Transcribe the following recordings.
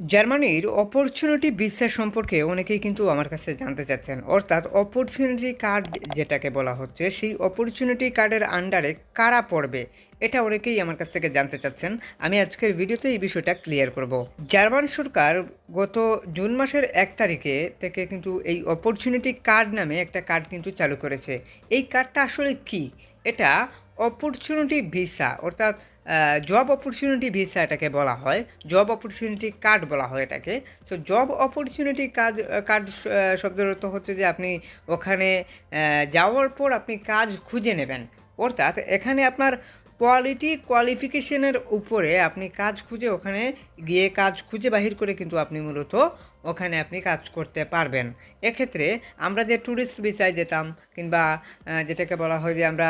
জার্মানির অপরচুনিটি বিশ্বাস সম্পর্কে অনেকেই কিন্তু আমার কাছে জানতে চাচ্ছেন। অর্থাৎ অপরচুনিটি কার্ড যেটাকে বলা হচ্ছে, সেই অপরচুনিটি কার্ডের আন্ডারে কারা পড়বে, এটা অনেকেই আমার কাছ থেকে জানতে চাচ্ছেন। আমি আজকের ভিডিওতে এই বিষয়টা ক্লিয়ার করব। জার্মান সরকার গত জুন মাসের এক তারিখে থেকে কিন্তু এই অপরচুনিটি কার্ড নামে একটা কার্ড কিন্তু চালু করেছে। এই কার্ডটা আসলে কি? এটা অপরচুনিটি ভিসা অর্থাৎ জব অপরচুনিটি ভিসা এটাকে বলা হয়। জব অপরচুনিটি কার্ড বলা হয় এটাকে। সো জব অপরচুনিটি কাজ কার্ড শব্দের অর্থ হচ্ছে যে আপনি ওখানে যাওয়ার পর আপনি কাজ খুঁজে নেবেন। অর্থাৎ এখানে আপনার কোয়ালিটি কোয়ালিফিকেশনের উপরে আপনি কাজ খুঁজে ওখানে গিয়ে কাজ খুঁজে বাহির করে কিন্তু আপনি মূলত ওখানে আপনি কাজ করতে পারবেন। এক্ষেত্রে আমরা যে ট্যুরিস্ট ভিসায় যেতাম কিংবা যেটাকে বলা হয় যে আমরা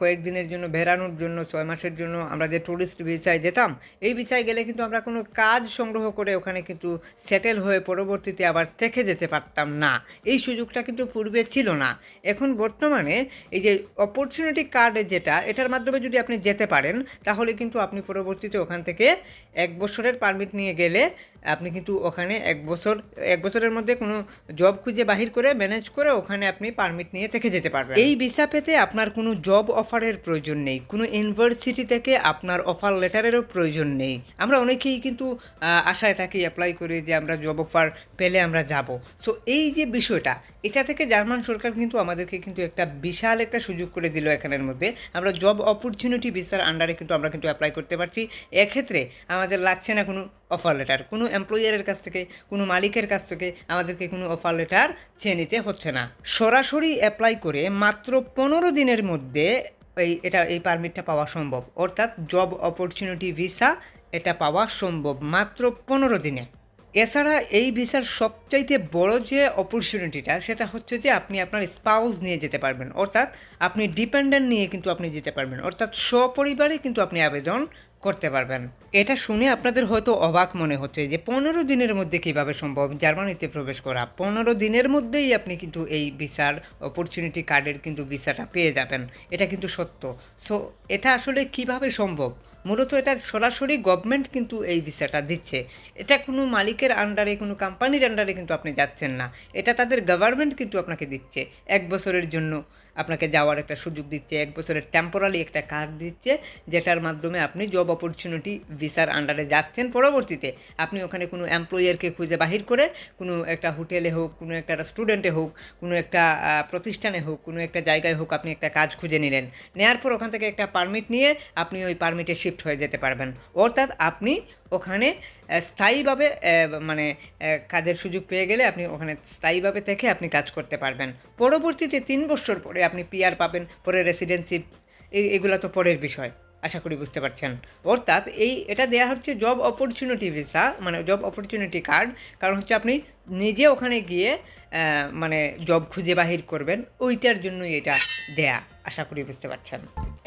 কয়েকদিনের জন্য বেড়ানোর জন্য, ছয় মাসের জন্য আমরা যে ট্যুরিস্ট ভিসায় যেতাম, এই ভিসায় গেলে কিন্তু আমরা কোনো কাজ সংগ্রহ করে ওখানে কিন্তু সেটেল হয়ে পরবর্তীতে আবার থেকে যেতে পারতাম না। এই সুযোগটা কিন্তু পূর্বে ছিল না। এখন বর্তমানে এই যে অপরচুনিটি কার্ড যেটা, এটার মাধ্যমে যদি আপনি যেতে পারেন, তাহলে কিন্তু আপনি পরবর্তীতে ওখান থেকে এক বছরের পারমিট নিয়ে গেলে আপনি কিন্তু ওখানে এক বছর, এক বছরের মধ্যে কোনো জব খুঁজে বাহির করে ম্যানেজ করে ওখানে আপনি পারমিট নিয়ে থেকে যেতে পারবেন। এই ভিসা পেতে আপনার কোনো জব অফারের প্রয়োজন নেই। কোনো ইউনিভার্সিটি থেকে আপনার অফার লেটারেরও প্রয়োজন নেই। আমরা অনেকেই কিন্তু আশায় থাকি অ্যাপ্লাই করি যে আমরা জব অফার পেলে আমরা যাব। সো এই যে বিষয়টা, এটা থেকে জার্মান সরকার কিন্তু আমাদেরকে কিন্তু একটা বিশাল একটা সুযোগ করে দিল এখানের মধ্যে। আমরা জব অপরচুনিটি ভিসার আন্ডারে কিন্তু আমরা কিন্তু অ্যাপ্লাই করতে পারছি। এক্ষেত্রে আমাদের লাগছে না কোনো অফার লেটার কোনো এমপ্লয়ারের কাছ থেকে, কোনো মালিকের কাছ থেকে আমাদেরকে কোনো অফার লেটার চেয়ে নিতে হচ্ছে না। সরাসরি অ্যাপ্লাই করে মাত্র পনেরো দিনের মধ্যে এই, এটা, এই পারমিটটা পাওয়া সম্ভব। অর্থাৎ জব অপরচুনিটি ভিসা এটা পাওয়া সম্ভব মাত্র পনেরো দিনে। এছাড়া এই ভিসার সবচাইতে বড় যে অপরচুনিটিটা সেটা হচ্ছে যে আপনি আপনার স্পাউস নিয়ে যেতে পারবেন। অর্থাৎ আপনি ডিপেন্ডেন্ট নিয়ে কিন্তু আপনি যেতে পারবেন। অর্থাৎ সপরিবারে কিন্তু আপনি আবেদন করতে পারবেন। এটা শুনে আপনাদের হয়তো অবাক মনে হচ্ছে যে পনেরো দিনের মধ্যে কীভাবে সম্ভব জার্মানিতে প্রবেশ করা? পনেরো দিনের মধ্যেই আপনি কিন্তু এই ভিসার অপরচুনিটি কার্ডের কিন্তু ভিসাটা পেয়ে যাবেন। এটা কিন্তু সত্য। সো এটা আসলে কীভাবে সম্ভব? মূলত এটা সরাসরি গভর্নমেন্ট কিন্তু এই ভিসাটা দিচ্ছে। এটা কোনো মালিকের আন্ডারে কোনো কোম্পানির আন্ডারে কিন্তু আপনি যাচ্ছেন না। এটা তাদের গভর্নমেন্ট কিন্তু আপনাকে দিচ্ছে এক বছরের জন্য। আপনাকে যাওয়ার একটা সুযোগ দিচ্ছে, এক বছরের টেম্পোরারি একটা কার্ড দিচ্ছে, যেটার মাধ্যমে আপনি জব অপরচুনিটি ভিসার আন্ডারে যাচ্ছেন পরবর্তীতে। আপনি ওখানে কোনো এমপ্লয়ারকে খুঁজে বাহির করে, কোনো একটা হোটেলে হোক, কোনো একটা রেস্টুরেন্টে হোক, কোনো একটা প্রতিষ্ঠানে হোক, কোনো একটা জায়গায় হোক আপনি একটা কাজ খুঁজে নিলেন। নেওয়ার পর ওখান থেকে একটা পারমিট নিয়ে আপনি ওই পারমিটে শিফট হয়ে যেতে পারবেন। অর্থাৎ আপনি ওখানে স্থায়ীভাবে মানে কাজের সুযোগ পেয়ে গেলে আপনি ওখানে স্থায়ীভাবে থেকে আপনি কাজ করতে পারবেন। পরবর্তীতে তিন বছর পরে আপনি পিআর পাবেন, পরে রেসিডেন্সিপ এগুলো তো পরের বিষয়, আশা করি বুঝতে পারছেন। অর্থাৎ এই, এটা দেয়া হচ্ছে জব অপরচুনিটি ভিসা মানে জব অপরচুনিটি কার্ড কারণ হচ্ছে আপনি নিজে ওখানে গিয়ে মানে জব খুঁজে বাহির করবেন, ওইটার জন্যই এটা দেয়া, আশা করি বুঝতে পারছেন।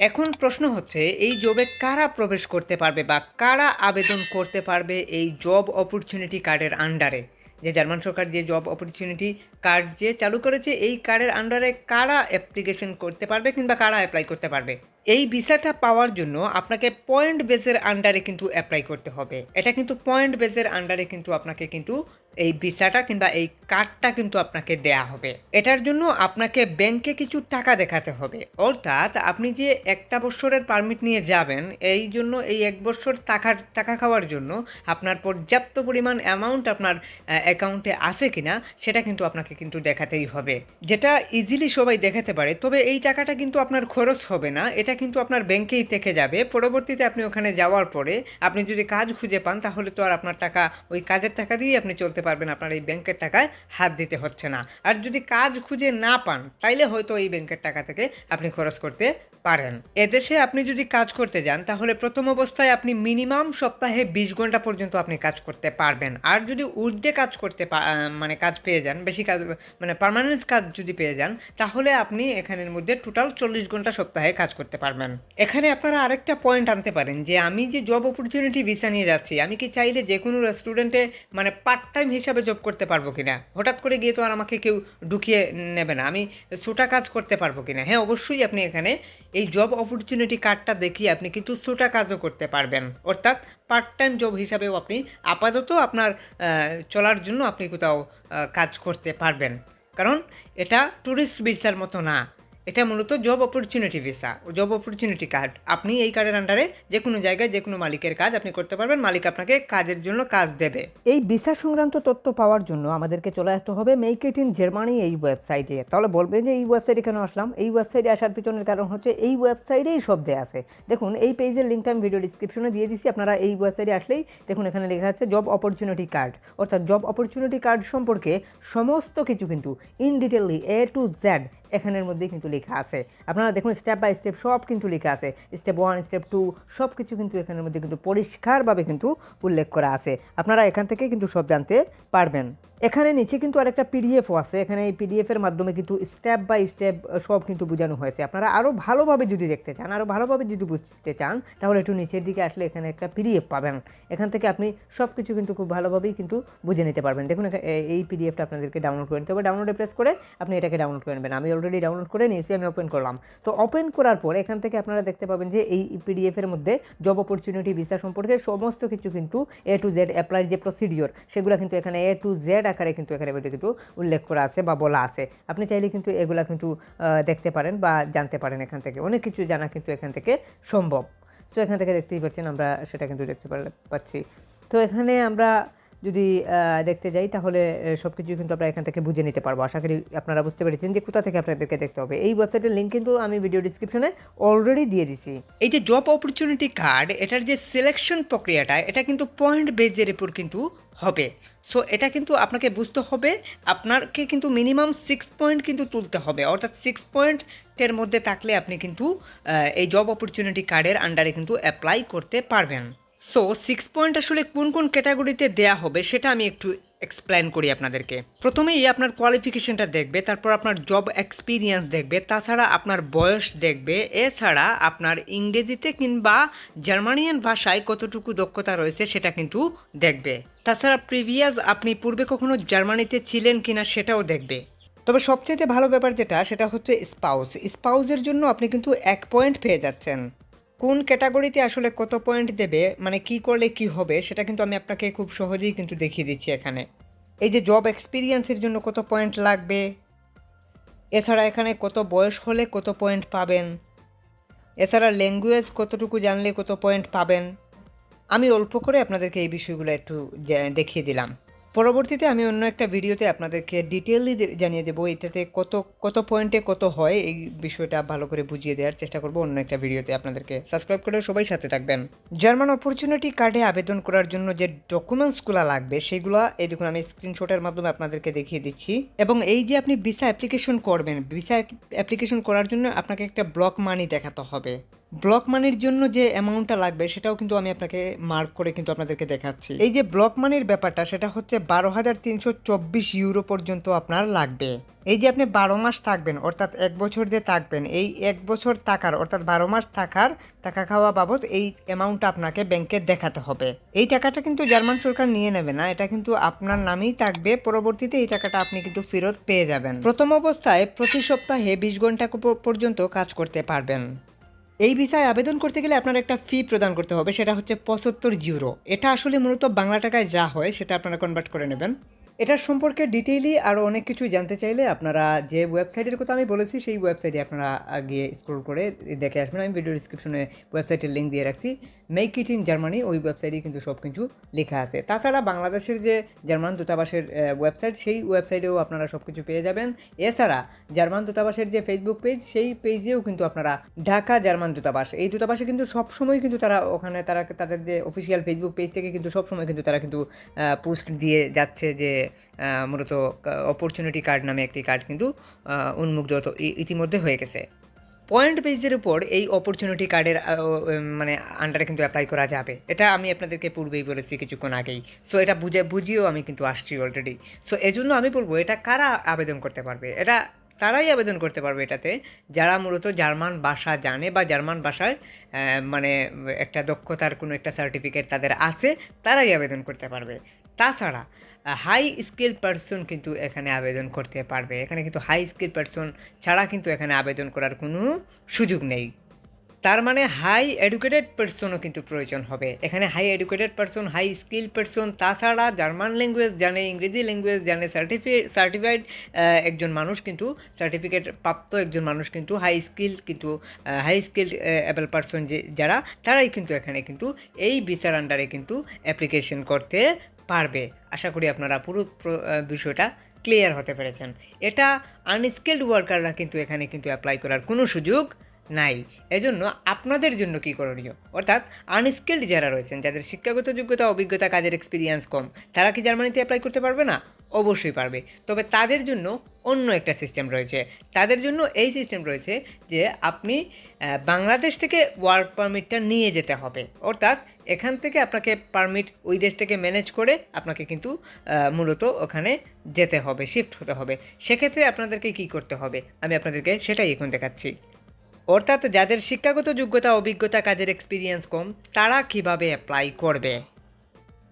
এখন প্রশ্ন হচ্ছে, এই জবে কারা প্রবেশ করতে পারবে বা কারা আবেদন করতে পারবে এই জব অপরচুনিটি কার্ডের আন্ডারে যে জার্মান সরকার যে জব অপরচুনিটি কার্ড যে চালু করেছে, এই কার্ডের আন্ডারে কারা অ্যাপ্লিকেশন করতে পারবে কিংবা কারা অ্যাপ্লাই করতে পারবে? এই ভিসাটা পাওয়ার জন্য আপনাকে পয়েন্ট বেজের আন্ডারে কিন্তু অ্যাপ্লাই করতে হবে। এটা কিন্তু পয়েন্ট বেজের আন্ডারে কিন্তু আপনাকে কিন্তু এই ভিসাটা কিংবা এই কার্ডটা কিন্তু আপনাকে দেয়া হবে। এটার জন্য আপনাকে ব্যাংকে কিছু টাকা দেখাতে হবে। অর্থাৎ আপনি যে একটা বছরের পারমিট নিয়ে যাবেন, এই জন্য এই এক বছর টাকা টাকা খাওয়ার জন্য আপনার পর্যাপ্ত পরিমাণ অ্যামাউন্ট আপনার অ্যাকাউন্টে আছে কিনা, সেটা কিন্তু আপনাকে কিন্তু দেখাতেই হবে। যেটা ইজিলি সবাই দেখাতে পারে, তবে এই টাকাটা কিন্তু আপনার খরচ হবে না। এটা কিন্তু আপনার ব্যাংকেই থেকে যাবে। পরবর্তীতে আপনি ওখানে যাওয়ার পরে আপনি যদি কাজ খুঁজে পান, তাহলে তো আর আপনার টাকা, ওই কাজের টাকা দিয়েই আপনি চলতে পারবেন। আপনার এই ব্যাংকের টাকায় হাত দিতে হচ্ছে না। আর যদি কাজ খুঁজে না পান, তাইলে হয়তো এই ব্যাংকের টাকা থেকে আপনি খরচ করতে পারেন। এদেশে আপনি যদি কাজ করতে যান, তাহলে প্রথম অবস্থায় আপনি মিনিমাম সপ্তাহে বিশ ঘণ্টা পর্যন্ত আপনি কাজ করতে পারবেন। আর যদি ঊর্ধ্বে কাজ করতে মানে কাজ পেয়ে যান, বেশি কাজ মানে পার্মানেন্ট কাজ যদি পেয়ে যান, তাহলে আপনি এখানের মধ্যে টোটাল চল্লিশ ঘণ্টা সপ্তাহে কাজ করতে পারবেন। এখানে আপনারা আরেকটা পয়েন্ট আনতে পারেন, যে আমি যে জব অপরচুনিটি ভিসা নিয়ে যাচ্ছি, আমি কি চাইলে যে কোনো রেস্টুরেন্টে মানে পার্ট টাইম হিসাবে জব করতে পারব কিনা? হঠাৎ করে গিয়ে তো আর আমাকে কেউ ঢুকিয়ে নেবে না। আমি ছোটা কাজ করতে পারব কিনা? হ্যাঁ অবশ্যই আপনি এখানে এই জব অপরচুনিটি কার্ডটা দেখিয়ে আপনি কিন্তু ছোটা কাজও করতে পারবেন। অর্থাৎ পার্ট টাইম জব হিসাবেও আপনি আপাতত আপনার চলার জন্য আপনি কোথাও কাজ করতে পারবেন। কারণ এটা ট্যুরিস্ট ভিসার মতো না। এটা মূলত job opportunity visa job opportunity card আপনি এই কার্ডের আন্ডারে যে কোনো জায়গায় যে কোনো মালিকের কাজ আপনি করতে পারবেন, মালিক আপনাকে কাজের জন্য কাজ দেবে। এই ভিসা সংক্রান্ত তথ্য পাওয়ার জন্য আমাদেরকে চলে আসতে হবে মেক ইট ইন জার্মানি এই ওয়েবসাইটে তাহলে বলবেন যে এই ওয়েবসাইটে কেন আসলাম? এই ওয়েবসাইটে আসার পিছনের কারণ হচ্ছে এই ওয়েবসাইটেই সব দেয়া আছে। দেখুন, এই পেজের লিঙ্কটা আমি ভিডিও ডিসক্রিপশনে দিয়ে দিচ্ছি আপনারা এই ওয়েবসাইটে আসলেই দেখুন, এখানে লেখা আছে জব অপরচুনিটি কার্ড অর্থাৎ জব অপরচুনিটি কার্ড সম্পর্কে সমস্ত কিছু কিন্তু in detailly A to Z এখানের মধ্যেই কিন্তু লেখা আছে। আপনারা দেখুন স্টেপ বাই স্টেপ সব কিন্তু লেখা আছে। স্টেপ ওয়ান স্টেপ টু সব কিছু কিন্তু এখানের মধ্যে কিন্তু পরিষ্কারভাবে কিন্তু উল্লেখ করা আছে। আপনারা এখান থেকে কিন্তু সব জানতে পারবেন। এখানে নিচে কিন্তু আরেকটা পিডিএফও আছে। এখানে এই পিডিএফের মাধ্যমে কিন্তু স্টেপ বাই স্টেপ সব কিন্তু বোঝানো হয়েছে। আপনারা আরও ভালোভাবে যদি দেখতে চান আরও ভালোভাবে যদি বুঝতে চান, তাহলে একটু নিচের দিকে আসলে এখানে একটা পিডিএফ পাবেন। এখান থেকে আপনি সব কিছু কিন্তু খুব ভালোভাবেই কিন্তু বুঝে নিতে পারবেন। দেখুন এই পিডিএফটা আপনাদেরকে ডাউনলোড করে নিতে হবে। ডাউনলোডে প্রেস করে আপনি এটাকে ডাউনলোড করে নেবেন। আমি অলরেডি ডাউনলোড করে নিয়েছি, আমি ওপেন করলাম। তো ওপেন করার পর এখান থেকে আপনারা দেখতে পাবেন যে এই পিডিএফের মধ্যে জব অপরচুনিটি ভিসা সম্পর্কে সমস্ত কিছু কিন্তু এ টু জেড অ্যাপ্লাই যে প্রসিডিওর সেগুলো কিন্তু এখানে এ টু জেড আকারে কিন্তু এখানে মধ্যে কিন্তু উল্লেখ করা আছে বা বলা আছে। আপনি চাইলে কিন্তু এগুলা কিন্তু দেখতে পারেন বা জানতে পারেন এখান থেকে। অনেক কিছু জানা কিন্তু এখান থেকে সম্ভব। তো এখান থেকে দেখতেই পাচ্ছেন আমরা সেটা কিন্তু দেখতে পাচ্ছি। তো এখানে আমরা যদি দেখতে যাই তাহলে সব কিছু কিন্তু আমরা এখান থেকে বুঝে নিতে পারব। আশা করি আপনারা বুঝতে পেরেছেন যে কোথা থেকে আপনাদেরকে দেখতে হবে। এই ওয়েবসাইটের লিঙ্ক কিন্তু আমি ভিডিও ডিসক্রিপশনে অলরেডি দিয়ে দিছি। এই যে জব অপরচুনিটি কার্ড এটার যে সিলেকশন প্রক্রিয়াটা, এটা কিন্তু পয়েন্ট বেজের উপর কিন্তু হবে। সো এটা কিন্তু আপনাকে বুঝতে হবে, আপনাকে কিন্তু মিনিমাম সিক্স পয়েন্ট কিন্তু তুলতে হবে। অর্থাৎ সিক্স পয়েন্টের মধ্যে থাকলে আপনি কিন্তু এই জব অপরচুনিটি কার্ডের আন্ডারে কিন্তু অ্যাপ্লাই করতে পারবেন। সো সিক্স পয়েন্ট আসলে কোন কোন ক্যাটাগরিতে দেয়া হবে সেটা আমি একটু এক্সপ্লেন করি আপনাদেরকে। প্রথমেই আপনার কোয়ালিফিকেশনটা দেখবে, তারপর আপনার জব এক্সপিরিয়েন্স দেখবে, তাছাড়া আপনার বয়স দেখবে, এছাড়া আপনার ইংরেজিতে কিংবা জার্মানিয়ান ভাষায় কতটুকু দক্ষতা রয়েছে সেটা কিন্তু দেখবে। তাছাড়া প্রিভিয়াস আপনি পূর্বে কখনো জার্মানিতে ছিলেন কিনা সেটাও দেখবে। তবে সবচেয়ে ভালো ব্যাপার যেটা, সেটা হচ্ছে স্পাউস স্পাউসের জন্য আপনি কিন্তু এক পয়েন্ট পেয়ে যাচ্ছেন। কোন ক্যাটাগরিতে আসলে কত পয়েন্ট দেবে মানে কি করলে কি হবে, সেটা কিন্তু আমি আপনাকে খুব সহজেই কিন্তু দেখিয়ে দিচ্ছি এখানে। এই যে জব এক্সপিরিয়েন্সের জন্য কত পয়েন্ট লাগবে, এছাড়া এখানে কত বয়স হলে কত পয়েন্ট পাবেন, এছাড়া ল্যাঙ্গুয়েজ কতটুকু জানলে কত পয়েন্ট পাবেন, আমি অল্প করে আপনাদেরকে এই বিষয়গুলো একটু দেখিয়ে দিলাম। পরবর্তীতে আমি অন্য একটা ভিডিওতে আপনাদেরকে ডিটেইলি জানিয়ে দেবো, এটাতে কত কত পয়েন্টে কত হয়, এই বিষয়টা ভালো করে বুঝিয়ে দেওয়ার চেষ্টা করব অন্য একটা ভিডিওতে আপনাদেরকে। সাবস্ক্রাইব করে সবাই সাথে থাকবেন। জার্মান অপরচুনিটি কার্ডে আবেদন করার জন্য যে ডকুমেন্টসগুলো লাগবে, সেগুলো, এই দেখুন, আমি স্ক্রিনশটের মাধ্যমে আপনাদেরকে দেখিয়ে দিচ্ছি। এবং এই যে আপনি ভিসা অ্যাপ্লিকেশন করবেন ভিসা অ্যাপ্লিকেশন করার জন্য আপনাকে একটা ব্লক মানি দেখাতে হবে। ব্লক মানির জন্য যে অ্যামাউন্টটা লাগবে, সেটাও কিন্তু আমি আপনাকে মার্ক করে কিন্তু আপনাদেরকে দেখাচ্ছি। এই যে ব্লক মানির ব্যাপারটা, সেটা হচ্ছে বারো হাজার তিনশো চব্বিশ ইউরো পর্যন্ত আপনার লাগবে। এই যে আপনি বারো মাস থাকবেন, অর্থাৎ এক বছর যে থাকবেন, এই এক বছর থাকার, অর্থাৎ বারো মাস থাকার টাকা খাওয়া বাবদ এই অ্যামাউন্টটা আপনাকে ব্যাংকে দেখাতে হবে। এই টাকাটা কিন্তু জার্মান সরকার নিয়ে নেবে না, এটা কিন্তু আপনার নামেই থাকবে, পরবর্তীতে এই টাকাটা আপনি কিন্তু ফেরত পেয়ে যাবেন। প্রথম অবস্থায় প্রতি সপ্তাহে বিশ ঘণ্টা পর্যন্ত কাজ করতে পারবেন। এই ভিসায় আবেদন করতে গেলে আপনার একটা ফি প্রদান করতে হবে, সেটা হচ্ছে পঁচাত্তর ইউরো এটা আসলে মূলত বাংলা টাকায় যা হয়, সেটা আপনারা কনভার্ট করে নেবেন। এটার সম্পর্কে ডিটেইলি আরও অনেক কিছু জানতে চাইলে আপনারা যে ওয়েবসাইটের কথা আমি বলেছি, সেই ওয়েবসাইটে আপনারা গিয়ে স্ক্রোল করে দেখে আসবেন। আমি ভিডিও ডিসক্রিপশনে ওয়েবসাইটের লিঙ্ক দিয়ে রাখছি। মেক ইট ইন জার্মানি ওই ওয়েবসাইটে কিন্তু সব কিছু লেখা আছে। তাছাড়া বাংলাদেশের যে জার্মান দূতাবাসের ওয়েবসাইট সেই ওয়েবসাইটেও আপনারা সব কিছু পেয়ে যাবেন। এছাড়া জার্মান দূতাবাসের যে ফেসবুক পেজ সেই পেজেও কিন্তু আপনারা ঢাকা জার্মান দূতাবাস, এই দূতাবাসে কিন্তু সবসময় কিন্তু তারা ওখানে তারা তাদের যে অফিসিয়াল ফেসবুক পেজ থেকে কিন্তু সবসময় কিন্তু তারা কিন্তু পোস্ট দিয়ে যাচ্ছে যে মূলত অপরচুনিটি কার্ড নামে একটি কার্ড কিন্তু উন্মুক্ত ইতিমধ্যে হয়ে গেছে। পয়েন্ট বেজের উপর এই অপরচুনিটি কার্ডের মানে আন্ডারে কিন্তু অ্যাপ্লাই করা যাবে। এটা আমি আপনাদেরকে পূর্বেই বলেছি কিছুক্ষণ আগেই। সো এটা বুঝে বুঝিয়েও আমি কিন্তু আসছি অলরেডি সো এজন্য আমি বলব এটা কারা আবেদন করতে পারবে? এটা তারাই আবেদন করতে পারবে এটাতে। যারা মূলত জার্মান ভাষা জানে বা জার্মান আহ, মানে একটা দক্ষতার কোনো একটা সার্টিফিকেট তাদের আছে তারাই আবেদন করতে পারবে। তাছাড়া হাই স্কিল পারসন কিন্তু এখানে আবেদন করতে পারবে। এখানে কিন্তু হাই স্কিল পারসন ছাড়া কিন্তু এখানে আবেদন করার কোনো সুযোগ নেই। তার মানে হাই এডুকেটেড পার্সনও কিন্তু প্রয়োজন হবে। এখানে high educated person high skill person তাছাড়া জার্মান ল্যাঙ্গুয়েজ জানে, ইংরেজি ল্যাঙ্গুয়েজ জানে সার্টিফি সার্টিফাইড একজন মানুষ কিন্তু সার্টিফিকেট প্রাপ্ত একজন মানুষ কিন্তু হাই স্কিল কিন্তু হাই স্কিল অ্যাবল পার্সন যে, যারা, তারাই কিন্তু এখানে কিন্তু এই বিচার আন্ডারে কিন্তু অ্যাপ্লিকেশন করতে পারবে। আশা করি আপনারা পুরো বিষয়টা ক্লিয়ার হতে পেরেছেন। এটা আনস্কিল্ড ওয়ার্কাররা কিন্তু এখানে কিন্তু অ্যাপ্লাই করার কোনো সুযোগ নাই। এজন্য আপনাদের জন্য কি করণীয়? অর্থাৎ আনস্কিল্ড যারা রয়েছেন, যাদের শিক্ষাগত যোগ্যতা, অভিজ্ঞতা, কাজের এক্সপিরিয়েন্স কম, তারা কি জার্মানিতে অ্যাপ্লাই করতে পারবে না? অবশ্যই পারবে। তবে তাদের জন্য অন্য একটা সিস্টেম রয়েছে। তাদের জন্য এই সিস্টেম রয়েছে যে আপনি বাংলাদেশ থেকে ওয়ার্ক পারমিটটা নিয়ে যেতে হবে। অর্থাৎ এখান থেকে আপনাকে পারমিট ওই দেশ থেকে ম্যানেজ করে আপনাকে কিন্তু মূলত ওখানে যেতে হবে শিফট হতে হবে। সেক্ষেত্রে আপনাদেরকে কি করতে হবে? আমি আপনাদেরকে সেটাই এখন দেখাচ্ছি। অর্থাৎ যাদের শিক্ষাগত যোগ্যতা, অভিজ্ঞতা, কাজের এক্সপিরিয়েন্স কম, তারা কীভাবে অ্যাপ্লাই করবে?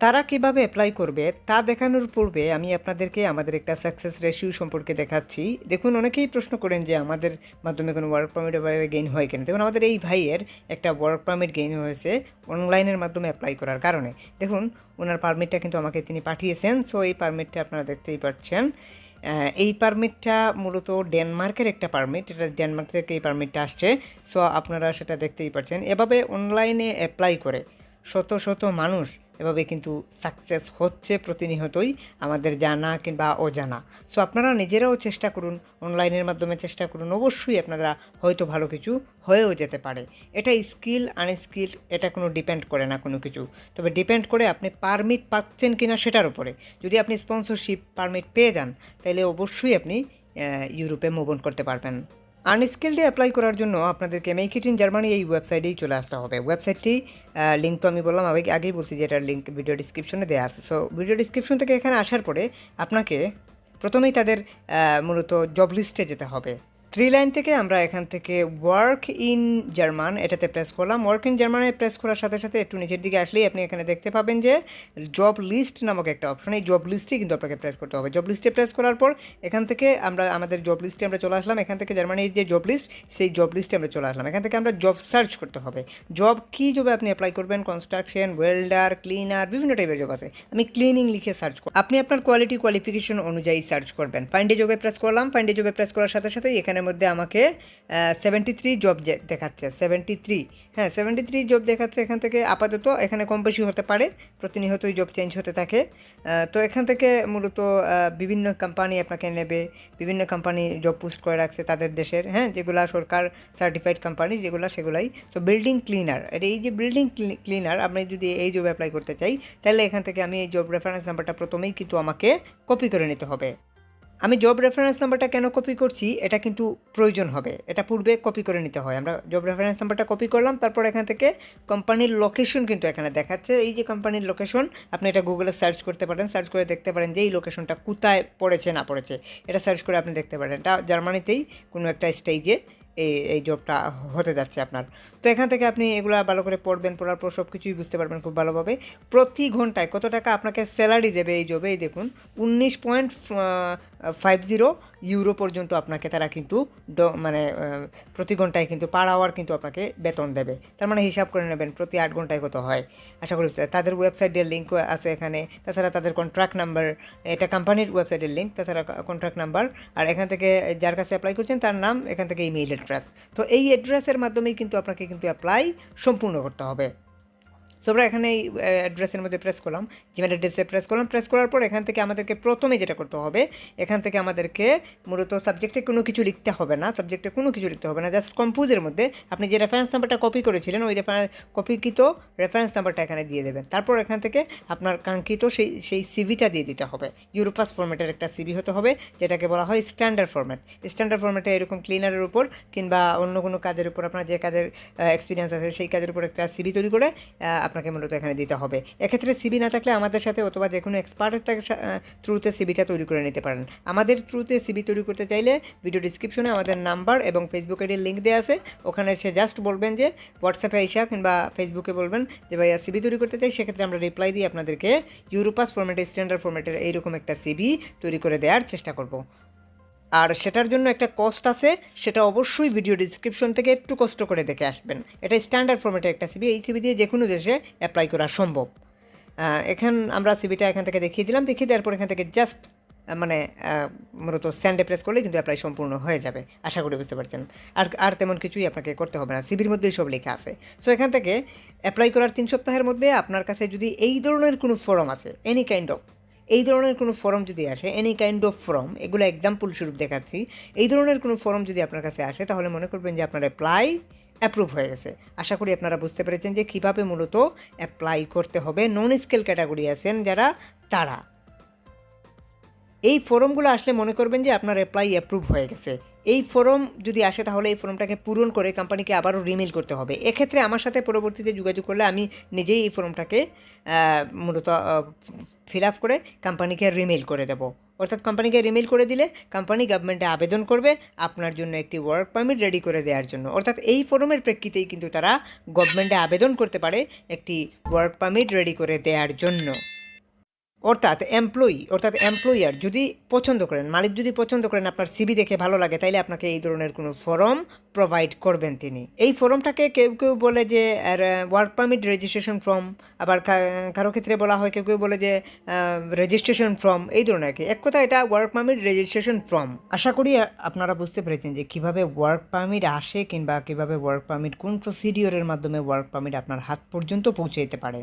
তারা কীভাবে অ্যাপ্লাই করবে, তা দেখানোর পূর্বে আমি আপনাদেরকে আমাদের একটা সাকসেস রেশিও সম্পর্কে দেখাচ্ছি। দেখুন, অনেকেই প্রশ্ন করেন যে আমাদের মাধ্যমে কোনো ওয়ার্ক পারমিট গেইন হয় কেন। দেখুন, আমাদের এই ভাইয়ের একটা ওয়ার্ক পারমিট গেইন হয়েছে অনলাইনের মাধ্যমে অ্যাপ্লাই করার কারণে। দেখুন, ওনার পারমিটটা কিন্তু আমাকে তিনি পাঠিয়েছেন সো এই পারমিটটা আপনারা দেখতেই পাচ্ছেন। এই পারমিটটা মূলত ডেনমার্কের একটা পারমিট এটা ডেনমার্ক থেকে এই পারমিটটা আসছে সো আপনারা সেটা দেখতেই পাচ্ছেন। এভাবে অনলাইনে অ্যাপ্লাই করে শত শত মানুষ এভাবে কিন্তু সাকসেস হচ্ছে প্রতিনিয়তই আমাদের জানা কিংবা অজানা। সো আপনারা নিজেরাও চেষ্টা করুন অনলাইনের মাধ্যমে চেষ্টা করুন, অবশ্যই আপনারা হয়তো ভালো কিছু হয়েও যেতে পারে। এটা স্কিল আনস্কিল এটা কোনো ডিপেন্ড করে না কোনো কিছু। তবে ডিপেন্ড করে আপনি পারমিট পাচ্ছেন কিনা সেটার উপরে। যদি আপনি স্পন্সরশিপ পারমিট পেয়ে যান তাহলে অবশ্যই আপনি ইউরোপে মুভ অন করতে পারবেন। আনস্কিল্ডে অ্যাপ্লাই করার জন্য আপনাদেরকে মেক ইট ইন জার্মানি এই ওয়েবসাইটেই চলে আসতে হবে। ওয়েবসাইটটি লিঙ্ক তো আমি বললাম, আগে আগেই বলছি যে এটার লিঙ্ক ভিডিও ডিসক্রিপশনে দেওয়া আছে। সো ভিডিও ডিসক্রিপশন থেকে এখানে আসার পরে আপনাকে প্রথমেই তাদের মূলত জব লিস্টে যেতে হবে। থ্রি লাইন থেকে আমরা এখান থেকে ওয়ার্ক ইন জার্মান এটাতে প্রেস করলাম। ওয়ার্ক ইন জার্মানে প্রেস করার সাথে সাথে একটু নিচের দিকে আসলেই আপনি এখানে দেখতে পাবেন যে জব লিস্ট নামক একটা অপশন এই জব লিস্টে কিন্তু আপনাকে প্রেস করতে হবে। জব লিস্টে প্রেস করার পর এখান থেকে আমরা, আমাদের জব লিস্টে আমরা চলে আসলাম। এখান থেকে জার্মানির যে জব লিস্ট সেই জব লিস্টে আমরা চলে আসলাম। এখান থেকে আমরা জব সার্চ করতে হবে। জব কী জবে আপনি অ্যাপ্লাই করবেন? কনস্ট্রাকশন ওয়েল্ডার ক্লিনার বিভিন্ন টাইপের জব আছে। আমি ক্লিনিং লিখে সার্চ করব আপনি আপনার কোয়ালিটি কোয়ালিফিকেশন অনুযায়ী সার্চ করবেন। ফাইন্ডে জবে প্রেস করলাম। ফাইন্ডে জবে প্রেস করার সাথে সাথে এখানের মধ্যে আমাকে সেভেন্টি থ্রি জব দেখাচ্ছে সেভেন্টি থ্রি হ্যাঁ সেভেন্টি থ্রি জব দেখাচ্ছে এখান থেকে আপাতত, এখানে কম বেশি হতে পারে, প্রতিনিয়তই জব চেঞ্জ হতে থাকে। তো এখান থেকে মূলত বিভিন্ন কোম্পানি আপনাকে নেবে, বিভিন্ন কোম্পানি জব পোস্ট করে রাখছে তাদের দেশের হ্যাঁ যেগুলা সরকার সার্টিফাইড কোম্পানি যেগুলো সেগুলাই। সো বিল্ডিং ক্লিনার এই যে বিল্ডিং ক্লিনার আপনি যদি এই জব অ্যাপ্লাই করতে চাই, তাহলে এখান থেকে আমি এই জব রেফারেন্স নাম্বারটা প্রথমেই কিন্তু আমাকে কপি করে নিতে হবে। আমি জব রেফারেন্স নাম্বারটা কেন কপি করছি, এটা কিন্তু প্রয়োজন হবে। এটা পূর্বে কপি করে নিতে হয়। আমরা জব রেফারেন্স নাম্বারটা কপি করলাম, তারপর এখান থেকে কোম্পানির লোকেশন কিন্তু এখানে দেখাচ্ছে। এই যে কোম্পানির লোকেশন আপনি এটা গুগলে সার্চ করতে পারেন। সার্চ করে দেখতে পারেন যে এই লোকেশনটা কোথায় পড়েছে, না পড়েছে। এটা সার্চ করে আপনি দেখতে পারেন। এটা জার্মানিতেই কোনো একটা স্টেজে এই এই জবটা হতে যাচ্ছে আপনার। তো এখান থেকে আপনি এগুলা ভালো করে পড়বেন, পড়ার পর সব কিছুই বুঝতে পারবেন খুব ভালোভাবে। প্রতি ঘন্টায় কত টাকা আপনাকে স্যালারি দেবে এই জবে এই দেখুন, উনিশ পয়েন্ট ফাইভ জিরো ইউরো পর্যন্ত আপনাকে তারা কিন্তু মানে প্রতি ঘন্টায় কিন্তু পার আওয়ার কিন্তু আপনাকে বেতন দেবে। তার মানে হিসাব করে নেবেন প্রতি আট ঘন্টায় কত হয়। আশা করি তাদের ওয়েবসাইটের লিঙ্ক আছে এখানে। তাছাড়া তাদের কন্ট্রাক্ট নাম্বার এটা কোম্পানির ওয়েবসাইটের লিঙ্ক তাছাড়া কন্ট্রাক্ট নাম্বার আর এখান থেকে যার কাছে অ্যাপ্লাই করছেন, তার নাম এখান থেকে ইমেইল অ্যাড্রেস তো এই অ্যাড্রেসের মাধ্যমেই কিন্তু আপনাকে কিন্তু অ্যাপ্লাই সম্পূর্ণ করতে হবে। সো আমরা এখানে এই অ্যাড্রেসের মধ্যে প্রেস করলাম। জিমেল অ্যাড্রেসে প্রেস করলাম। প্রেস করার পর এখান থেকে আমাদেরকে প্রথমে যেটা করতে হবে, এখান থেকে আমাদেরকে মূলত সাবজেক্টে কোনো কিছু লিখতে হবে না। সাবজেক্টে কোনো কিছু লিখতে হবে না। জাস্ট কম্পোজের মধ্যে আপনি যে রেফারেন্স নাম্বারটা কপি করেছিলেন, ওই রেফারেন্স কপিকৃত রেফারেন্স নাম্বারটা এখানে দিয়ে দেবেন। তারপর এখান থেকে আপনার কাঙ্ক্ষিত সেই সেই সিভিটা দিয়ে দিতে হবে। ইউরোপাস ফরম্যাটের একটা সিভি হতে হবে, যেটাকে বলা হয় স্ট্যান্ডার্ড ফরম্যাট স্ট্যান্ডার্ড ফরম্যাটে এরকম ক্লিনারের উপর কিংবা অন্য কোনো কাজের উপর আপনার যে কাজের এক্সপিরিয়েন্স আছে, সেই কাজের উপর একটা সিভি তৈরি করে আপনাকে মূলত এখানে দিতে হবে। এক্ষেত্রে সিবি না থাকলে আমাদের সাথে অথবা যে কোনো এক্সপার্টের থ্রুতে সিভিটা তৈরি করে নিতে পারেন। আমাদের থ্রুতে সিবি তৈরি করতে চাইলে ভিডিও ডিসক্রিপশনে আমাদের নাম্বার এবং ফেসবুক আইডির লিঙ্ক দেওয়া আছে। ওখানে সে জাস্ট বলবেন যে হোয়াটসঅ্যাপে আইসা কিংবা ফেসবুকে বলবেন যে, ভাইয়া সিবি তৈরি করতে চাই। সেক্ষেত্রে আমরা রিপ্লাই দিয়ে আপনাদেরকে ইউরোপাস ফরম্যাটে স্ট্যান্ডার্ড ফরম্যাটের এইরকম একটা সিবি তৈরি করে দেওয়ার চেষ্টা করব। আর সেটার জন্য একটা কস্ট আছে, সেটা অবশ্যই ভিডিও ডিসক্রিপশন থেকে একটু কষ্ট করে দেখে আসবেন। এটা স্ট্যান্ডার্ড ফর্মেটের একটা সিবি এই সিবি দিয়ে যে কোনো দেশে অ্যাপ্লাই করা সম্ভব। এখান, আমরা সিবিটা এখান থেকে দেখিয়ে দিলাম, দেখিয়ে দেওয়ার পর এখান থেকে জাস্ট মানে মূলত স্যান্ডে প্রেস করলে কিন্তু অ্যাপ্লাই সম্পূর্ণ হয়ে যাবে। আশা করি বুঝতে পারছেন। আর আর তেমন কিছুই আপনাকে করতে হবে না। সিবির মধ্যেই সব লেখা আছে। সো এখান থেকে অ্যাপ্লাই করার তিন সপ্তাহের মধ্যে আপনার কাছে যদি এই ধরনের কোনো ফর্ম আছে এনি কাইন্ড অফ এই ধরনের কোনো ফর্ম যদি আসে এনি কাইন্ড অফ ফর্ম এগুলো এক্সাম্পল স্বরূপ দেখাচ্ছি, এই ধরনের কোনো ফর্ম যদি আপনার কাছে আসে, তাহলে মনে করবেন যে আপনার অ্যাপ্লাই অ্যাপ্রুভ হয়ে গেছে। আশা করি আপনারা বুঝতে পেরেছেন যে কীভাবে মূলত অ্যাপ্লাই করতে হবে। নন স্কেল ক্যাটাগরি আছেন যারা, তারা। এই ফর্মগুলো আসলে মনে করবেন যে আপনার অ্যাপ্লাই অ্যাপ্রুভ হয়ে গেছে। এই ফর্ম যদি আসে তাহলে এই ফর্মটাকে পূরণ করে কোম্পানিকে আবারও রিমেল করতে হবে। এক্ষেত্রে আমার সাথে পরবর্তীতে যোগাযোগ করলে আমি নিজেই এই ফর্মটাকে মূলত ফিল আপ করে কোম্পানিকে রিমেল করে দেবো। অর্থাৎ কোম্পানিকে রিমেল করে দিলে কোম্পানি গভর্নমেন্টে আবেদন করবে আপনার জন্য একটি ওয়ার্ক পারমিট রেডি করে দেওয়ার জন্য। অর্থাৎ এই ফর্মের প্রেক্ষিতেই কিন্তু তারা গভর্নমেন্টে আবেদন করতে পারে একটি ওয়ার্ক পারমিট রেডি করে দেওয়ার জন্য। অর্থাৎ এমপ্লয়ি অর্থাৎ এমপ্লয়ার যদি পছন্দ করেন, মালিক যদি পছন্দ করেন, আপনার সিবি দেখে ভালো লাগে, তাইলে আপনাকে এই ধরনের কোনো ফর্ম প্রোভাইড করবেন তিনি। এই ফর্মটাকে কেউ কেউ বলে যে ওয়ার্ক পারমিট রেজিস্ট্রেশন ফর্ম আবার কারও ক্ষেত্রে বলা হয়, কেউ কেউ বলে যে রেজিস্ট্রেশন ফর্ম এই ধরনের আর কি। এক কথা এটা ওয়ার্ক পারমিট রেজিস্ট্রেশন ফর্ম আশা করি আপনারা বুঝতে পেরেছেন যে, কীভাবে ওয়ার্ক পারমিট আসে কিংবা কীভাবে ওয়ার্ক পারমিট কোন প্রসিডিওরের মাধ্যমে ওয়ার্ক পারমিট আপনার হাত পর্যন্ত পৌঁছে যেতে পারে।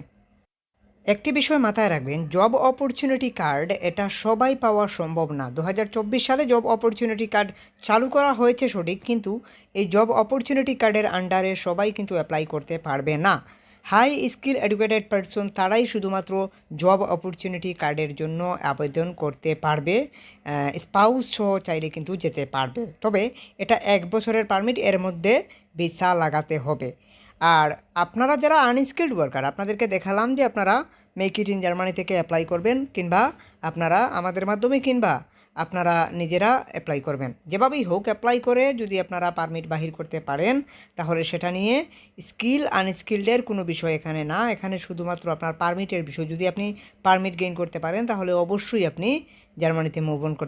একটি বিষয় মাথায় রাখবেন জব অপরচুনিটি কার্ড এটা সবাই পাওয়া সম্ভব না। দু হাজার চব্বিশ সালে জব অপরচুনিটি কার্ড চালু করা হয়েছে সঠিক, কিন্তু এই জব অপরচুনিটি কার্ডের আন্ডারে সবাই কিন্তু অ্যাপ্লাই করতে পারবে না। হাই স্কিল এডুকেটেড পারসন তারাই শুধুমাত্র জব অপরচুনিটি কার্ডের জন্য আবেদন করতে পারবে স্পাউস সহ চাইলে কিন্তু যেতে পারবে। তবে এটা এক বছরের পারমিট এর মধ্যে ভিসা লাগাতে হবে। আর আপনারা যারা আনস্কিল্ড ওয়ার্কার আপনাদেরকে দেখালাম যে আপনারা মেক ইট ইন জার্মানি থেকে অ্যাপ্লাই করবেন কিংবা আপনারা আমাদের মাধ্যমে কিংবা আপনারা নিজেরা অ্যাপ্লাই করবেন। যেভাবেই হোক অ্যাপ্লাই করে যদি আপনারা পারমিট বাহির করতে পারেন, তাহলে সেটা নিয়ে স্কিল আনস্কিল্ডের কোনো বিষয় এখানে না। এখানে শুধুমাত্র আপনার পারমিটের বিষয়। যদি আপনি পারমিট গেইন করতে পারেন, তাহলে অবশ্যই আপনি জার্মানিতে মুভ অন করতে